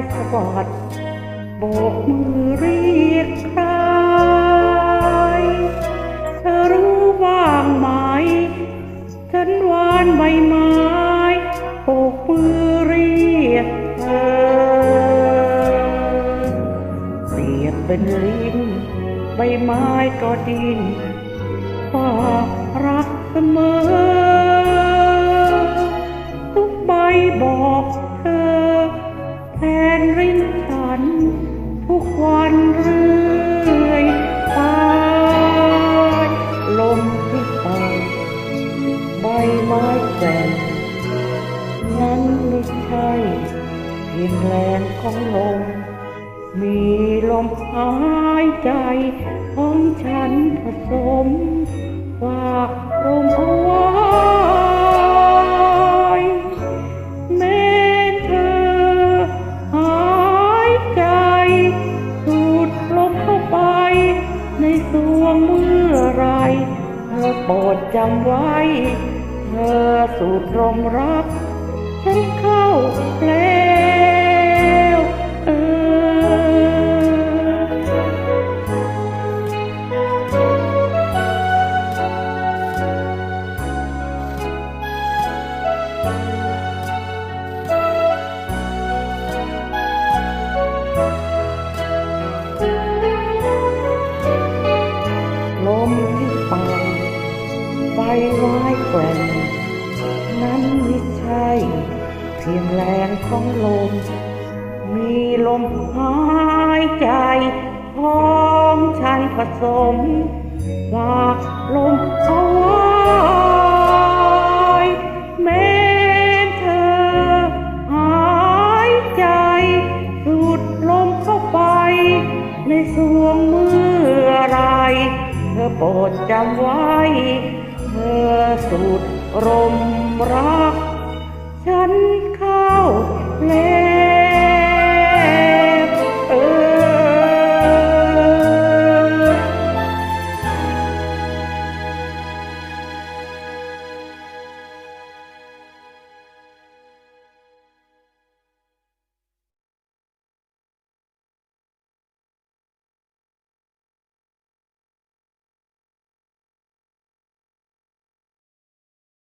ลมพัดไปไม้สะบัดโบกมือเรียกใคร เธอรู้บ้างไหม ฉันวานใบไม้โบกมือเรียกเธอเปรียบเป็นลิ้นใบไม้ก็ดินฝากรักเสมอ ทุกใบบอก นรินฉัน ทุกวันเรื่อยไปลมที่เป่าใบไม้แกว่งนั้นไม่ใช่เพียงแรงของลม มีลมหายใจของฉันผสมฝากลมเอาไว้ เมื่อไรเธอโปรดจำไว้ เธอสูดลมรัก ฉันเข้าเพลง ใบไม้แกว่งนั้นไม่ใช่ เพียงแรงของลม มีลมหายใจของฉันผสมฝากลมเอาไว้แม้เธอหายใจสูดลมเข้าไป ในสวงเมื่อไร เธอโปรดจำไว้ เธอสุดรมรัก ฉันเข้าเลง